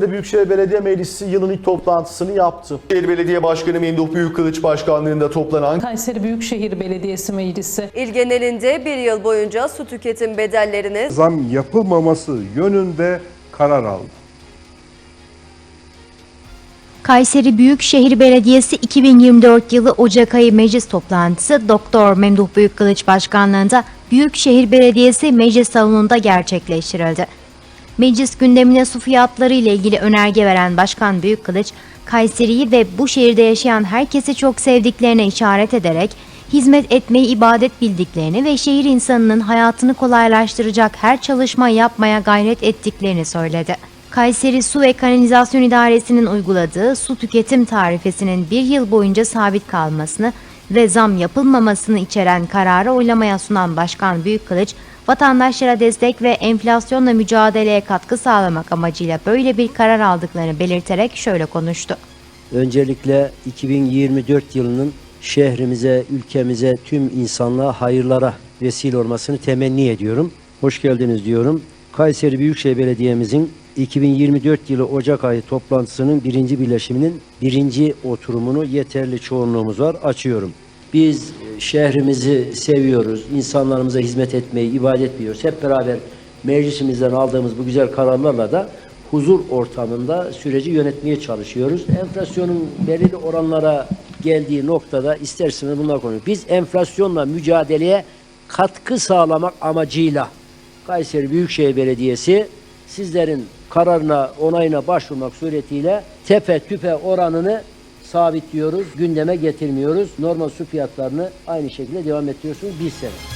Büyükşehir Belediye Meclisi yılın ilk toplantısını yaptı. Büyükşehir Belediye Başkanı Memduh Büyükkılıç başkanlığında toplanan Kayseri Büyükşehir Belediyesi Meclisi İl genelinde bir yıl boyunca su tüketim bedellerini zam yapılmaması yönünde karar aldı. Kayseri Büyükşehir Belediyesi 2024 yılı Ocak ayı meclis toplantısı Doktor Memduh Büyükkılıç Başkanlığında Büyükşehir Belediyesi Meclis Salonu'nda gerçekleştirildi. Meclis gündemine su fiyatları ile ilgili önerge veren Başkan Büyükkılıç, Kayseri'yi ve bu şehirde yaşayan herkesi çok sevdiklerine işaret ederek hizmet etmeyi ibadet bildiklerini ve şehir insanının hayatını kolaylaştıracak her çalışma yapmaya gayret ettiklerini söyledi. Kayseri Su ve Kanalizasyon İdaresi'nin uyguladığı su tüketim tarifesinin bir yıl boyunca sabit kalmasını ve zam yapılmamasını içeren kararı oylamaya sunan Başkan Büyükkılıç, vatandaşlara destek ve enflasyonla mücadeleye katkı sağlamak amacıyla böyle bir karar aldıklarını belirterek şöyle konuştu. Öncelikle 2024 yılının şehrimize, ülkemize, tüm insanlığa hayırlara vesile olmasını temenni ediyorum. Hoş geldiniz diyorum. Kayseri Büyükşehir Belediye'mizin 2024 yılı Ocak ayı toplantısının birinci birleşiminin birinci oturumunu yeterli çoğunluğumuz var. Açıyorum. Biz e, şehrimizi seviyoruz, insanlarımıza hizmet etmeyi, ibadet ediyoruz. Hep beraber meclisimizden aldığımız bu güzel kararlarla da huzur ortamında süreci yönetmeye çalışıyoruz. Enflasyonun belirli oranlara geldiği noktada isterseniz bunlar konuşuyoruz. Biz enflasyonla mücadeleye katkı sağlamak amacıyla Kayseri Büyükşehir Belediyesi sizlerin kararına, onayına başvurmak suretiyle tepe tüpe oranını sabitliyoruz, gündeme getirmiyoruz. Normal su fiyatlarını aynı şekilde devam ettiriyorsunuz bir sene.